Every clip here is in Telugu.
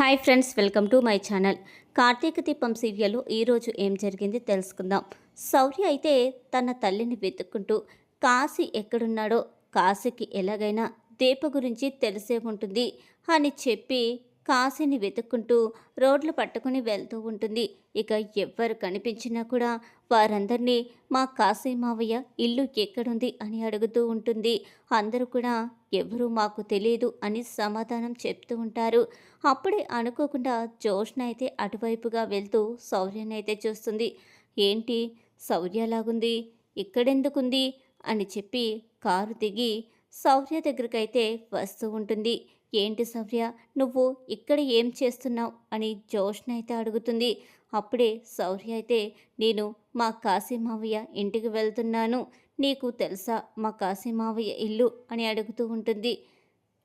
Hi friends welcome to my channel. Karthika Deepam సీరియల్లో ఈరోజు ఏం జరిగింది తెలుసుకుందాం. శౌర్య అయితే తన తల్లిని వెతుక్కుంటూ కాశీ ఎక్కడున్నాడో కాశీకి ఎలాగైనా దీప గురించి తెలిసే ఉంటుంది అని చెప్పి కాశీని వెతుక్కుంటూ రోడ్లు పట్టుకుని వెళ్తూ ఉంటుంది. ఇక ఎవ్వరు కనిపించినా కూడా వారందరినీ మా కాశీ మావయ్య ఇల్లు ఎక్కడుంది? అని అడుగుతూ ఉంటుంది. అందరూ కూడా ఎవరు మాకు తెలియదు అని సమాధానం చెప్తూ ఉంటారు. అప్పుడే అనుకోకుండా జోష్న అయితే అటువైపుగా వెళ్తూ సౌర్యనైతే చూస్తుంది. ఏంటి? సౌర్యలాగుంది ఇక్కడెందుకుంది? అని చెప్పి కారు దిగి శౌర్య దగ్గరకైతే వస్తూ ఉంటుంది. ఏంటి సౌర్య నువ్వు ఇక్కడ ఏం చేస్తున్నావు? అని జోష్ణ అయితే అడుగుతుంది. అప్పుడే సౌర్య అయితే నేను మా కాశీమావయ్య ఇంటికి వెళ్తున్నాను. నీకు తెలుసా మా కాశీమావయ్య ఇల్లు? అని అడుగుతూ ఉంటుంది.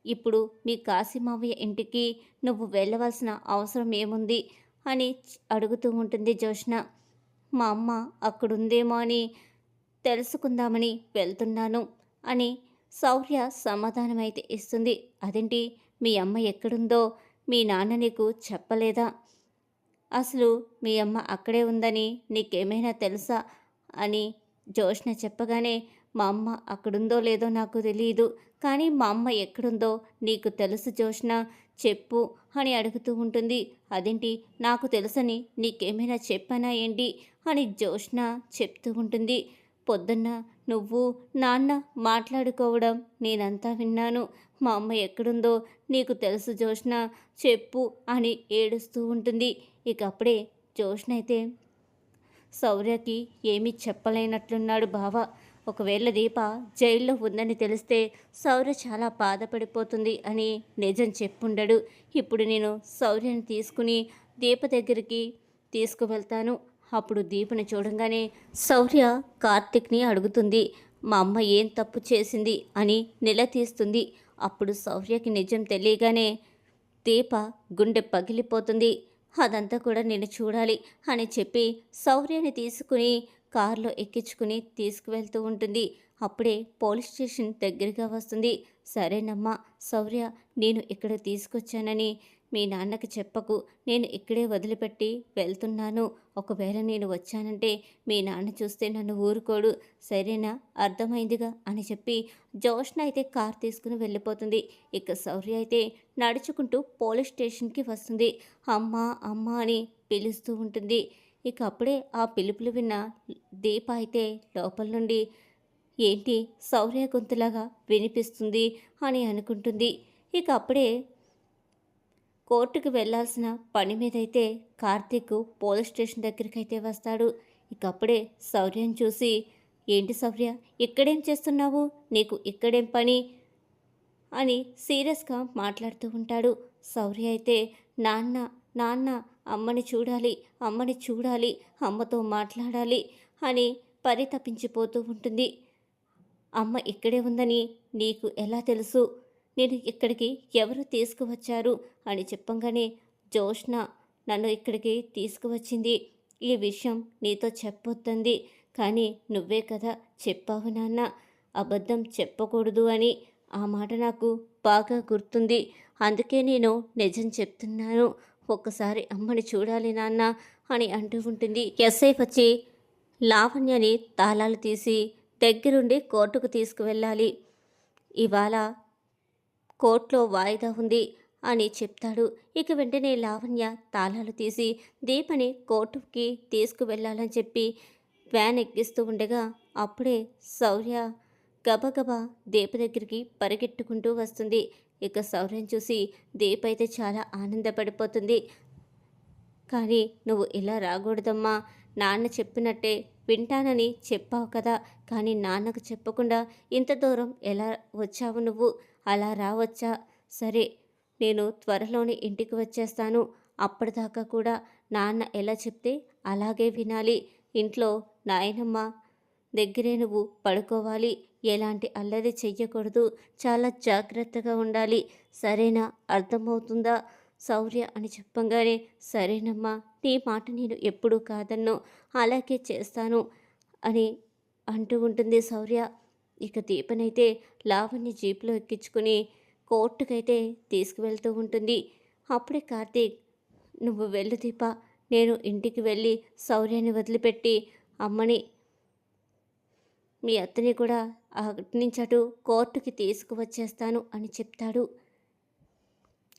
ఇప్పుడు మీ కాశీమావయ్య ఇంటికి నువ్వు వెళ్ళవలసిన అవసరం ఏముంది? అని అడుగుతూ ఉంటుంది జోష్ణ మా అమ్మ అక్కడుందేమో అని తెలుసుకుందామని వెళ్తున్నాను అని సౌర్య సమాధానమైతే ఇస్తుంది. అదేంటి? మీ అమ్మ ఎక్కడుందో మీ నాన్న నీకు చెప్పలేదా? అసలు మీ అమ్మ అక్కడే ఉందని నీకేమైనా తెలుసా? అని జోష్న చెప్పగానే మా అమ్మ అక్కడుందో లేదో నాకు తెలియదు కానీ మా అమ్మ ఎక్కడుందో నీకు తెలుసు జోష్న చెప్పు అని అడుగుతూ ఉంటుంది. అదేంటి? నాకు తెలుసని నీకేమైనా చెప్పానా ఏంటి? అని జోష్న చెప్తూ ఉంటుంది. పొద్దున్న నువ్వు నాన్న మాట్లాడుకోవడం నేనంతా విన్నాను మా అమ్మ ఎక్కడుందో నీకు తెలుసు జోష్ణ చెప్పు అని ఏడుస్తూ ఉంటుంది. ఇక అప్పుడే జోష్ణ అయితే శౌర్యకి ఏమీ చెప్పలేనట్లున్నాడు బావ. ఒకవేళ దీప జైల్లో ఉందని తెలిస్తే సౌర్య చాలా బాధపడిపోతుంది అని నిజం చెప్పుండడు. ఇప్పుడు నేను సౌర్యని తీసుకుని దీప దగ్గరికి తీసుకువెళ్తాను. అప్పుడు దీపని చూడంగానే సౌర్య కార్తిక్ని అడుగుతుంది. మా అమ్మ ఏం తప్పు చేసింది అని నిలదీస్తుంది. అప్పుడు సౌర్యకి నిజం తెలియగానే దీప గుండె పగిలిపోతుంది. అదంతా కూడా నేను చూడాలి అని చెప్పి సౌర్యని తీసుకుని కారులో ఎక్కించుకుని తీసుకువెళ్తూ ఉంటుంది. అప్పుడే పోలీస్ స్టేషన్ దగ్గరగా వస్తుంది. సరేనమ్మా సౌర్య నేను ఇక్కడ తీసుకొచ్చానని మీ నాన్నకి చెప్పకు నేను ఇక్కడే వదిలిపెట్టి వెళ్తున్నాను. ఒకవేళ నేను వచ్చానంటే మీ నాన్న చూస్తే నన్ను ఊరుకోడు. సరేనా? అర్థమైందిగా? అని చెప్పి జోష్న అయితే కార్ తీసుకుని వెళ్ళిపోతుంది. ఇక శౌర్య అయితే నడుచుకుంటూ పోలీస్ స్టేషన్కి వస్తుంది. అమ్మ అమ్మ అని పిలుస్తూ ఉంటుంది. ఇక అప్పుడే ఆ పిలుపులు విన్న దీప అయితే లోపల నుండి ఏంటి? శౌర్య గొంతులాగా వినిపిస్తుంది అని అనుకుంటుంది. ఇక అప్పుడే కోర్టుకు వెళ్ళాల్సిన పని మీదైతే కార్తీక్ పోలీస్ స్టేషన్ దగ్గరికి అయితే వస్తాడు. ఇకప్పుడే శౌర్యం చూసి ఏంటి శౌర్య ఇక్కడేం చేస్తున్నావు? నీకు ఇక్కడేం పని? అని సీరియస్గా మాట్లాడుతూ ఉంటాడు. శౌర్య అయితే నాన్న నాన్న అమ్మని చూడాలి అమ్మని చూడాలి అమ్మతో మాట్లాడాలి అని పరితపించిపోతూ ఉంటుంది. అమ్మ ఇక్కడే ఉందని నీకు ఎలా తెలుసు? నేను ఇక్కడికి ఎవరు తీసుకువచ్చారు? అని చెప్పంగానే జోష్న నన్ను ఇక్కడికి తీసుకువచ్చింది. ఈ విషయం నీతో చెప్పొద్దంది. కానీ నువ్వే కదా చెప్పావు నాన్న. అబద్ధం చెప్పకూడదు అని ఆ మాట నాకు బాగా గుర్తుంది. అందుకే నేను నిజం చెప్తున్నాను. ఒక్కసారి అమ్మని చూడాలి నాన్న అని అంటూ ఉంటుంది. ఎస్ఐ వచ్చి లావణ్యని తాళాలు తీసి దగ్గరుండి కోర్టుకు తీసుకువెళ్ళాలి. ఇవాళ కోర్టులో వాయిదా ఉంది అని చెప్తాడు. ఇక వెంటనే లావణ్య తాళాలు తీసి దీపని కోర్టుకి తీసుకువెళ్ళాలని చెప్పి వ్యాన్ ఎక్కిస్తూ ఉండగా అప్పుడే శౌర్య గబగబా దీప దగ్గరికి పరిగెట్టుకుంటూ వస్తుంది. ఇక శౌర్యం చూసి దీప అయితే చాలా ఆనందపడిపోతుంది. కానీ నువ్వు ఇలా రాకూడదమ్మా. నాన్న చెప్పినట్టే వింటానని చెప్పావు కదా. కానీ నాన్నకు చెప్పకుండా ఇంత దూరం ఎలా వచ్చావు నువ్వు? అలా రావచ్చా? సరే నేను త్వరలోనే ఇంటికి వచ్చేస్తాను. అప్పటిదాకా కూడా నాన్న ఎలా చెప్తే అలాగే వినాలి. ఇంట్లో నాయనమ్మ దగ్గరే నువ్వు పడుకోవాలి. ఎలాంటి అల్లరి చెయ్యకూడదు. చాలా జాగ్రత్తగా ఉండాలి. సరేనా? అర్థమవుతుందా? శౌర్య అని చెప్పంగానే సరేనమ్మా నీ మాట నేను ఎప్పుడూ కాదన్నో. అలాగే చేస్తాను అని అంటూ ఉంటుంది శౌర్య ఇక దీపనైతే లావణ్య జీప్లో ఎక్కించుకుని కోర్టుకైతే తీసుకువెళ్తూ ఉంటుంది. అప్పుడే కార్తీక్ నువ్వు వెళ్ళు దీప నేను ఇంటికి వెళ్ళి శౌర్యాన్ని వదిలిపెట్టి అమ్మని మీ అత్తని కూడా అటు నుంచి అటు కోర్టుకి తీసుకువచ్చేస్తాను అని చెప్తాడు.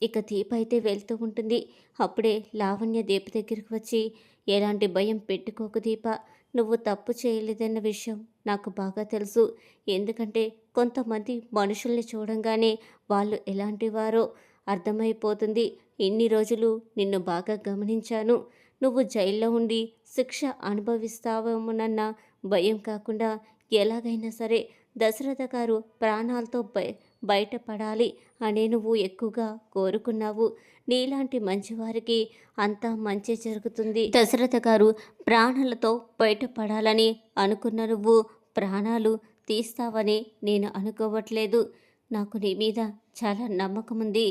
ఇక దీప అయితే వెళ్తూ ఉంటుంది. అప్పుడే లావణ్య దీప దగ్గరికి వచ్చి ఎలాంటి భయం పెట్టుకోకు దీప నువ్వు తప్పు చేయలేదన్న విషయం నాకు బాగా తెలుసు. ఎందుకంటే కొంతమంది మనుషుల్ని చూడంగానే వాళ్ళు ఎలాంటి వారో అర్థమైపోతుంది. ఇన్ని రోజులు నిన్ను బాగా గమనించాను. నువ్వు జైల్లో ఉండి శిక్ష అనుభవిస్తావేమోనన్న భయం కాకుండా ఎలాగైనా సరే దశరథ గారు ప్రాణాలతో బయ బయటపడాలి. అనే నువ్వు ఎక్కువగా కోరుకున్నావు. నీలాంటి మంచివారికి అంతా మంచి జరుగుతుంది. దశరథ గారు ప్రాణాలతో బయటపడాలని అనుకున్న నువ్వు ప్రాణాలు తీస్తావని నేను అనుకోవట్లేదు. నాకు నీ మీద చాలా నమ్మకం ఉంది.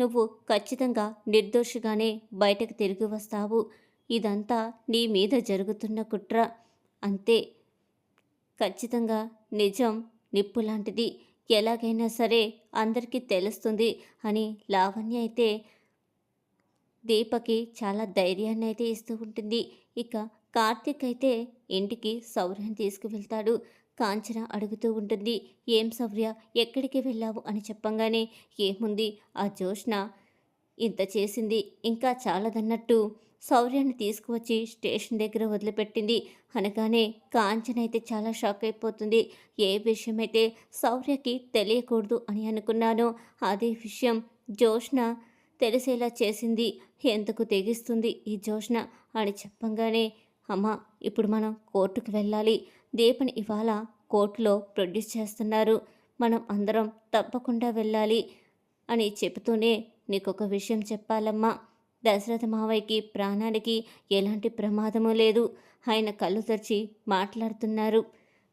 నువ్వు ఖచ్చితంగా నిర్దోషిగానే బయటకు తిరిగి వస్తావు. ఇదంతా నీ మీద జరుగుతున్న కుట్ర. అంతే. ఖచ్చితంగా నిజం నిప్పు లాంటిది ఎలాగైనా సరే అందరికీ తెలుస్తుంది అని లావణ్య అయితే దీపకి చాలా ధైర్యాన్ని అయితే ఇస్తూ ఉంటుంది. ఇక కార్తీక్ అయితే ఇంటికి సౌర్యం తీసుకువెళ్తాడు. కాంచన అడుగుతూ ఉంటుంది ఏం సౌర్య ఎక్కడికి వెళ్ళావు? అని చెప్పంగానే ఏముంది ఆ జోష్న ఇంత చేసింది ఇంకా చాలదన్నట్టు శౌర్యాన్ని తీసుకువచ్చి స్టేషన్ దగ్గర వదిలిపెట్టింది. అనగానే కాంచన అయితే చాలా షాక్ అయిపోతుంది. ఏ విషయమైతే శౌర్యకి తెలియకూడదు అని అనుకున్నానో అదే విషయం జోష్న తెలిసేలా చేసింది. ఎందుకు తెగిస్తుంది ఈ జోష్న అని చెప్పంగానే అమ్మ ఇప్పుడు మనం కోర్టుకు వెళ్ళాలి. దీపని ఇవాళ కోర్టులో ప్రొడ్యూస్ చేస్తున్నారు. మనం అందరం తప్పకుండా వెళ్ళాలి అని చెబుతూనే నీకొక విషయం చెప్పాలమ్మా. దశరథ మావయ్యకి ప్రాణానికి ఎలాంటి ప్రమాదము లేదు. ఆయన కళ్ళు తెరిచి మాట్లాడుతున్నారు.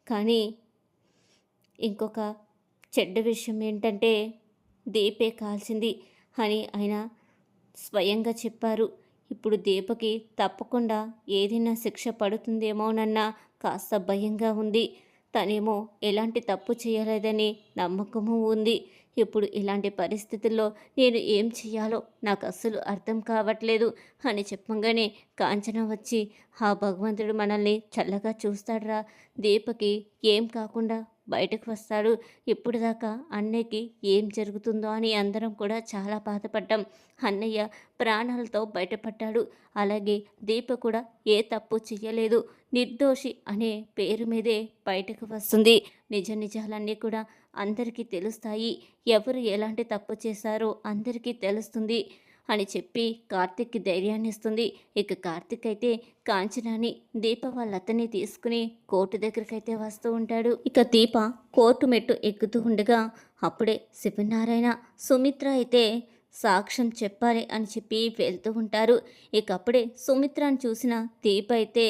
కానీ ఇంకొక చెడ్డ విషయం ఏంటంటే దీపే కాల్చింది అని ఆయన స్వయంగా చెప్పారు. ఇప్పుడు దీపకి తప్పకుండా ఏదైనా శిక్ష పడుతుందేమోనన్న కాస్త భయంగా ఉంది. తనేమో ఎలాంటి తప్పు చేయలేదని నమ్మకము ఉంది. ఇప్పుడు ఇలాంటి పరిస్థితుల్లో నేను ఏం చేయాలో నాకు అస్సలు అర్థం కావట్లేదు అని చెప్పంగానే కాంచన వచ్చి ఆ భగవంతుడు మనల్ని చల్లగా చూస్తాడురా. దీపకి ఏం కాకుండా బయటకు వస్తాడు. ఇప్పుడు దాకా అన్నయ్యకి ఏం జరుగుతుందో అని అందరం కూడా చాలా బాధపడ్డాం. అన్నయ్య ప్రాణాలతో బయటపడ్డాడు. అలాగే దీప కూడా ఏ తప్పు చెయ్యలేదు. నిర్దోషి అనే పేరు మీదే బయటకు వస్తుంది. నిజ నిజాలన్నీ కూడా అందరికీ తెలుస్తాయి. ఎవరు ఎలాంటి తప్పు చేశారో అందరికీ తెలుస్తుంది. అని చెప్పి కార్తిక్కి ధైర్యాన్ని ఇస్తుంది ఇక కార్తిక్ అయితే కాంచనాని దీప వాళ్ళ అతన్ని తీసుకుని కోర్టు దగ్గరకైతే వస్తూ ఉంటాడు. ఇక దీప కోర్టు మెట్టు ఎక్కుతూ ఉండగా అప్పుడే శివనారాయణ సుమిత్ర అయితే సాక్ష్యం చెప్పాలి అని చెప్పి వెళ్తూ ఉంటారు. ఇక అప్పుడే సుమిత్రను చూసిన దీప అయితే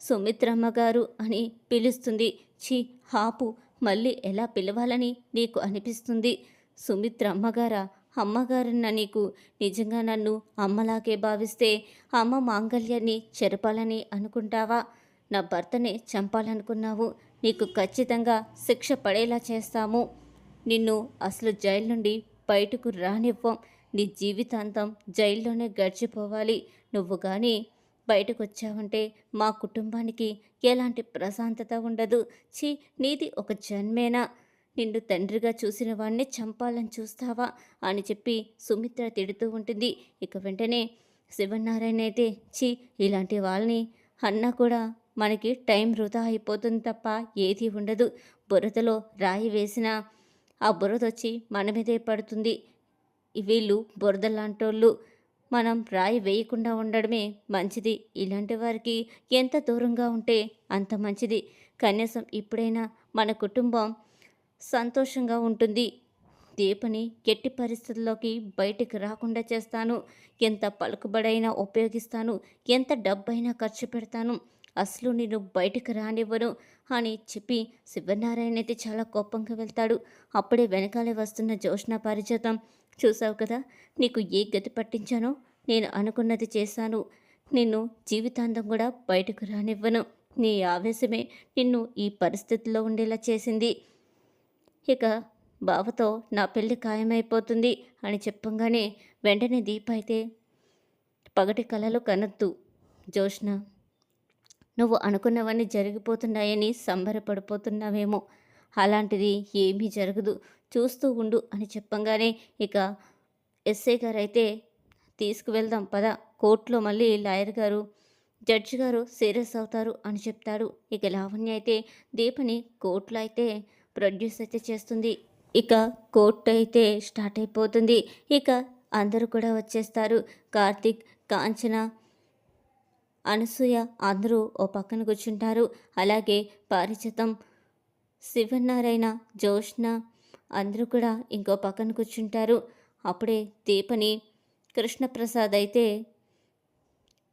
సుమిత్రమ్మ గారు అని పిలుస్తుంది. ఛీ హాపు మళ్ళీ ఎలా పిలవాలని నీకు అనిపిస్తుంది? సుమిత్ర అమ్మగారా అమ్మగారన్న నీకు నిజంగా నన్ను అమ్మలాగే భావిస్తే అమ్మ మాంగళ్యాన్ని చెరపాలని అనుకుంటావా? నా భర్తనే చంపాలనుకున్నావు. నీకు ఖచ్చితంగా శిక్ష పడేలా చేస్తాము. నిన్ను అసలు జైలు నుండి బయటకు రానివ్వం. నీ జీవితాంతం జైల్లోనే గడిచిపోవాలి. నువ్వు కానీ బయటకు వచ్చావంటే మా కుటుంబానికి ఎలాంటి ప్రశాంతత ఉండదు. ఛీ నీది ఒక జన్మేనా? నిన్ను తండ్రిగా చూసిన వాణ్ణి చంపాలని చూస్తావా? అని చెప్పి సుమిత్ర తిడుతూ ఉంటుంది. ఇక వెంటనే శివనారాయణ అయితే ఛీ ఇలాంటి వాళ్ళని అన్న కూడా మనకి టైం వృధా అయిపోతుంది తప్ప ఏది ఉండదు. బురదలో రాయి వేసినా ఆ బురద వచ్చి మన మీదే పడుతుంది. వీళ్ళు బురద లాంటోళ్ళు మనం రాయి వేయకుండా ఉండడమే మంచిది. ఇలాంటి వారికి ఎంత దూరంగా ఉంటే అంత మంచిది. కనీసం ఇప్పుడైనా మన కుటుంబం సంతోషంగా ఉంటుంది. దీపని ఎట్టి పరిస్థితుల్లోకి బయటికి రాకుండా చేస్తాను. ఎంత పలుకుబడైనా ఉపయోగిస్తాను. ఎంత డబ్బైనా ఖర్చు పెడతాను. అసలు నేను బయటికి రానివ్వను అని చెప్పి శివనారాయణ అయితే చాలా కోపంగా వెళ్తాడు. అప్పుడే వెనకాలే వస్తున్న జోష్ణ పారిజాతం చూసావు కదా నీకు ఏ గతి పట్టించానో నేను అనుకున్నది చేశాను. నిన్ను జీవితాంతం కూడా బయటకు రానివ్వను. నీ ఆవేశమే నిన్ను ఈ పరిస్థితిలో ఉండేలా చేసింది. ఇక బావతో నా పెళ్ళి ఖాయమైపోతుంది అని చెప్పంగానే వెంటనే దీప అయితే పగటి కలలు కనొద్దు. జోష్న నువ్వు అనుకున్నవన్నీ జరిగిపోతున్నాయని సంబరపడిపోతున్నావేమో. అలాంటిది ఏమీ జరగదు. చూస్తూ ఉండు అని చెప్పంగానే ఇక ఎస్ఐ గారు అయితే తీసుకువెళ్దాం పద. కోర్టులో మళ్ళీ లాయర్ గారు జడ్జి గారు సీరియస్ అవుతారు అని చెప్తాడు. ఇక లావణ్య అయితే దీపని కోర్టులో అయితే ప్రొడ్యూస్ అయితే చేస్తుంది. ఇక కోర్టు అయితే స్టార్ట్ అయిపోతుంది. ఇక అందరూ కూడా వచ్చేస్తారు. కార్తీక్ కాంచన అనసూయ అందరూ ఓ పక్కన కూర్చుంటారు. అలాగే పారిజతం శివనారాయణ జోష్ణ అందరూ కూడా ఇంకో పక్కన కూర్చుంటారు. అప్పుడే దీపని కృష్ణప్రసాద్ అయితే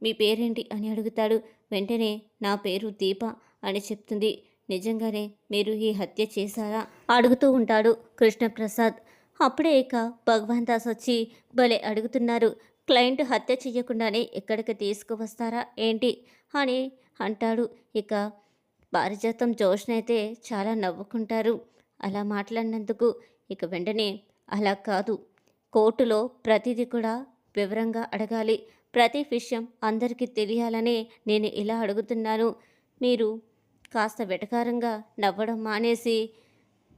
మీ పేరేంటి? అని అడుగుతాడు. వెంటనే నా పేరు దీప అని చెప్తుంది. నిజంగానే మీరు ఈ హత్య చేశారా? అడుగుతూ ఉంటాడు కృష్ణప్రసాద్. అప్పుడే ఇక భగవాన్ దాస్ వచ్చి భలే అడుగుతున్నారు. క్లయింట్ హత్య చేయకుండానే ఎక్కడికి తీసుకువస్తారా ఏంటి అని అంటాడు. ఇక పారిజాతం జోష్నైతే చాలా నవ్వుకుంటారు. అలా మాట్లాడినందుకు ఇక వెంటనే అలా కాదు. కోర్టులో ప్రతిదీ కూడా వివరంగా అడగాలి. ప్రతి విషయం అందరికీ తెలియాలనే నేను ఇలా అడుగుతున్నాను. మీరు కాస్త వెటకారంగా నవ్వడం మానేసి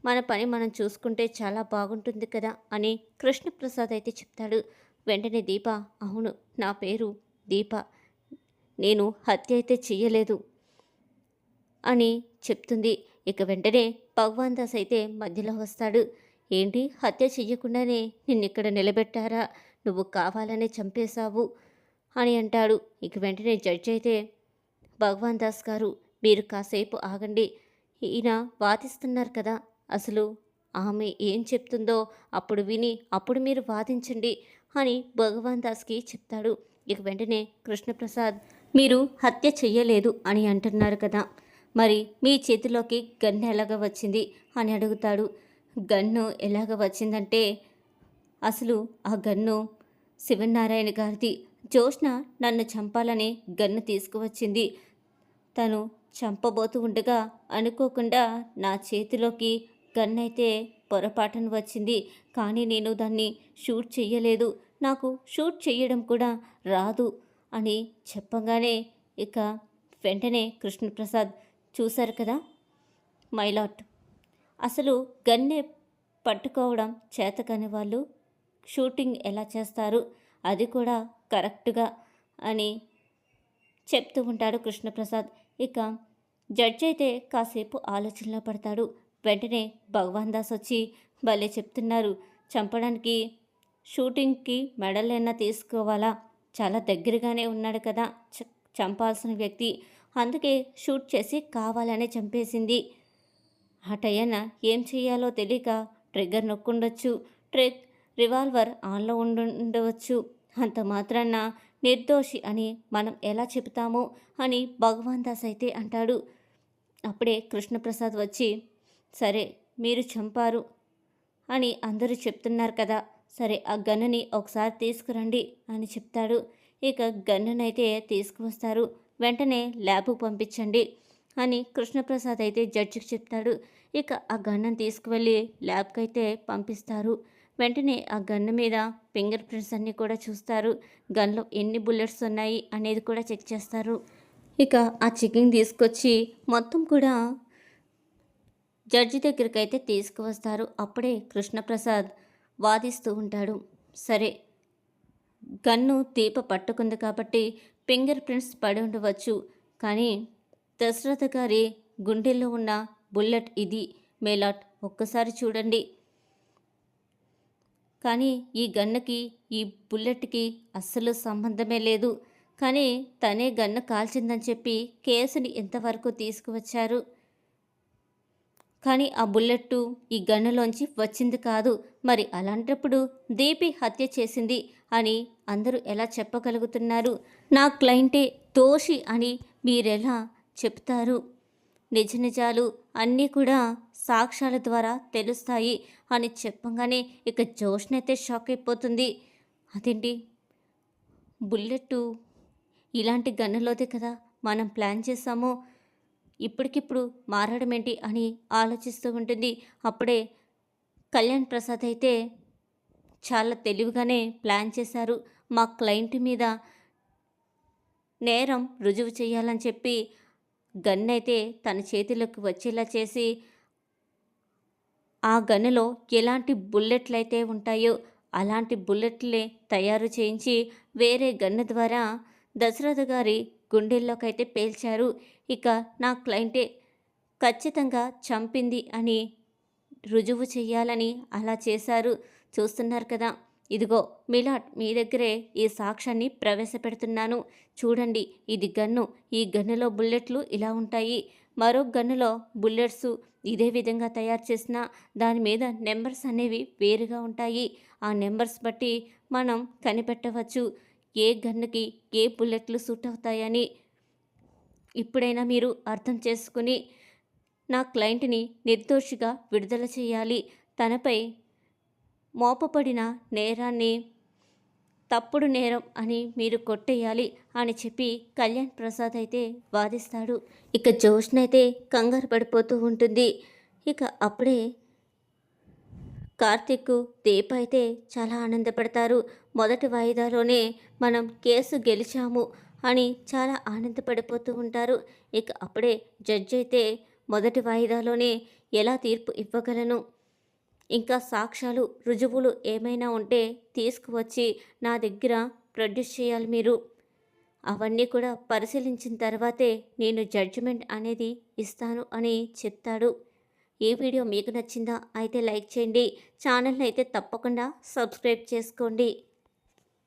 మన పని మనం చూసుకుంటే చాలా బాగుంటుంది కదా అని కృష్ణప్రసాద్ అయితే చెప్తాడు. వెంటనే దీప అవును నా పేరు దీప. నేను హత్య అయితే చెయ్యలేదు అని చెప్తుంది. ఇక వెంటనే భగవాన్ దాస్ అయితే మధ్యలో వస్తాడు. ఏంటి హత్య చెయ్యకుండానే నిన్నిక్కడ నిలబెట్టారా? నువ్వు కావాలనే చంపేశావు అని అంటాడు. ఇక వెంటనే జడ్జి అయితే భగవాన్ దాస్ గారు మీరు కాసేపు ఆగండి. ఈయన వాదిస్తున్నారు కదా. అసలు ఆమె ఏం చెప్తుందో అప్పుడు విని అప్పుడు మీరు వాదించండి అని భగవాన్ దాస్కి చెప్తాడు. ఇక వెంటనే కృష్ణప్రసాద్ మీరు హత్య చెయ్యలేదు అని అంటున్నారు కదా. మరి మీ చేతిలోకి గన్ను ఎలాగ వచ్చింది అని అడుగుతాడు. గన్ను ఎలాగ వచ్చిందంటే అసలు ఆ గన్ను శివనారాయణ గారిది. జోష్న నన్ను చంపాలని గన్ను తీసుకువచ్చింది. తను చంపబోతూ ఉండగా అనుకోకుండా నా చేతిలోకి గన్ అయితే పొరపాటున వచ్చింది. కానీ నేను దాన్ని షూట్ చెయ్యలేదు. నాకు షూట్ చేయడం కూడా రాదు అని చెప్పగానే ఇక వెంటనే కృష్ణప్రసాద్ చూశారు కదా మైలాట్ అసలు గన్నే పట్టుకోవడం చేతకాని వాళ్ళు షూటింగ్ ఎలా చేస్తారు? అది కూడా కరెక్ట్గా అని చెప్తూ ఉంటాడు కృష్ణప్రసాద్. ఇక జడ్జి అయితే కాసేపు ఆలోచనలో పడతాడు. వెంటనే భగవాన్ దాస్ వచ్చి భలే చెప్తున్నారు. చంపడానికి షూటింగ్కి మెడలైనా తీసుకోవాలా? చాలా దగ్గరగానే ఉన్నాడు కదా. చ- చంపాల్సిన వ్యక్తి. అందుకే షూట్ చేసి కావాలనే చంపేసింది. ఆ ఏం చేయాలో తెలియక ట్రిగ్గర్ నొక్కుండొచ్చు. ట్రిక్ రివాల్వర్ ఆన్లో ఉండు ఉండవచ్చు అంత మాత్రాన నిర్దోషి అని మనం ఎలా చెబుతామో అని భగవాన్ దాస్ అయితే అంటాడు. అప్పుడే కృష్ణప్రసాద్ వచ్చి సరే మీరు చంపారు అని అందరూ చెప్తున్నారు కదా. సరే ఆ గన్నుని ఒకసారి తీసుకురండి అని చెప్తాడు. ఇక గన్నునైతే తీసుకువస్తారు. వెంటనే ల్యాబ్కు పంపించండి అని కృష్ణప్రసాద్ అయితే జడ్జికి చెప్తాడు. ఇక ఆ గన్నుని తీసుకువెళ్ళి ల్యాబ్కి అయితే పంపిస్తారు. వెంటనే ఆ గన్ను మీద ఫింగర్ ప్రింట్స్ అన్నీ కూడా చూస్తారు. గన్లో ఎన్ని బుల్లెట్స్ ఉన్నాయి అనేది కూడా చెక్ చేస్తారు. ఇక ఆ చికెన్ తీసుకొచ్చి మొత్తం కూడా జడ్జి దగ్గరికి అయితే తీసుకువస్తారు. అప్పుడే కృష్ణప్రసాద్ వాదిస్తూ ఉంటాడు. సరే గన్ను తీప పట్టుకుంది కాబట్టి ఫింగర్ ప్రింట్స్ పడి ఉండవచ్చు. కానీ దశరథ గారి గుండెల్లో ఉన్న బుల్లెట్ ఇది. మేలాట్ ఒక్కసారి చూడండి. కానీ ఈ గన్నకి ఈ బుల్లెట్కి అస్సలు సంబంధమే లేదు. కానీ తనే గన్ను కాల్చిందని చెప్పి కేసుని ఎంతవరకు తీసుకువచ్చారు. కానీ ఆ బుల్లెట్టు ఈ గన్నులోంచి వచ్చింది కాదు. మరి అలాంటప్పుడు దీపి హత్య చేసింది అని అందరూ ఎలా చెప్పగలుగుతున్నారు? నా క్లయింటే దోషి అని మీరెలా చెప్తారు? నిజ నిజాలు అన్నీ కూడా సాక్ష్యాల ద్వారా తెలుస్తాయి అని చెప్పగానే ఇక జోష్నైతే షాక్ అయిపోతుంది. అదేంటి? బుల్లెట్టు ఇలాంటి గన్నులోదే కదా మనం ప్లాన్ చేసాము ఇప్పటికిప్పుడు మారడం ఏంటి అని ఆలోచిస్తూ ఉంటుంది. అప్పుడే కళ్యాణ్ ప్రసాద్ అయితే చాలా తెలివిగానే ప్లాన్ చేశారు. మా క్లయింట్ మీద నేరం రుజువు చేయాలని చెప్పి గన్ అయితే తన చేతిలోకి వచ్చేలా చేసి ఆ గన్నులో ఎలాంటి బుల్లెట్లు అయితే ఉంటాయో అలాంటి బుల్లెట్లే తయారు చేయించి వేరే గన్ను ద్వారా దశరథ గారి గుండెల్లోకైతే పేల్చారు. ఇక నా క్లయింటే ఖచ్చితంగా చంపింది అని రుజువు చేయాలని అలా చేశారు. చూస్తున్నారు కదా. ఇదిగో మిలాట్ మీ దగ్గరే ఈ సాక్ష్యాన్ని ప్రవేశపెడుతున్నాను. చూడండి ఇది గన్ను. ఈ గన్నులో బుల్లెట్లు ఇలా ఉంటాయి. మరో గన్నులో బుల్లెట్స్ ఇదే విధంగా తయారు చేసిన దాని మీద నెంబర్స్ అనేవి వేరుగా ఉంటాయి. ఆ నెంబర్స్ బట్టి మనం కనిపెట్టవచ్చు ఏ గన్నుకి ఏ బుల్లెట్లు సూట్ అవుతాయని. ఇప్పుడైనా మీరు అర్థం చేసుకుని నా క్లయింట్ని నిర్దోషిగా విడుదల చేయాలి. తనపై మోపబడిన నేరాన్ని తప్పుడు నేరం అని మీరు కొట్టేయాలి అని చెప్పి కళ్యాణ్ ప్రసాద్ అయితే వాదిస్తాడు. ఇక జోష్న్ అయితే కంగారు పడిపోతూ ఉంటుంది. ఇక అప్పుడే కార్తిక్ దీప అయితే చాలా ఆనందపడతారు. మొదటి వాయిదాలోనే మనం కేసు గెలిచాము అని చాలా ఆనందపడిపోతూ ఉంటారు. ఇక అప్పుడే జడ్జి అయితే మొదటి వాయిదాలోనే ఎలా తీర్పు ఇవ్వగలను? ఇంకా సాక్ష్యాలు రుజువులు ఏమైనా ఉంటే తీసుకువచ్చి నా దగ్గర ప్రొడ్యూస్ చేయాలి మీరు. అవన్నీ కూడా పరిశీలించిన తర్వాతే నేను జడ్జిమెంట్ అనేది ఇస్తాను అని చెప్తాడు. ఈ వీడియో మీకు నచ్చిందా? అయితే లైక్ చేయండి. ఛానల్ని అయితే తప్పకుండా సబ్స్క్రైబ్ చేసుకోండి.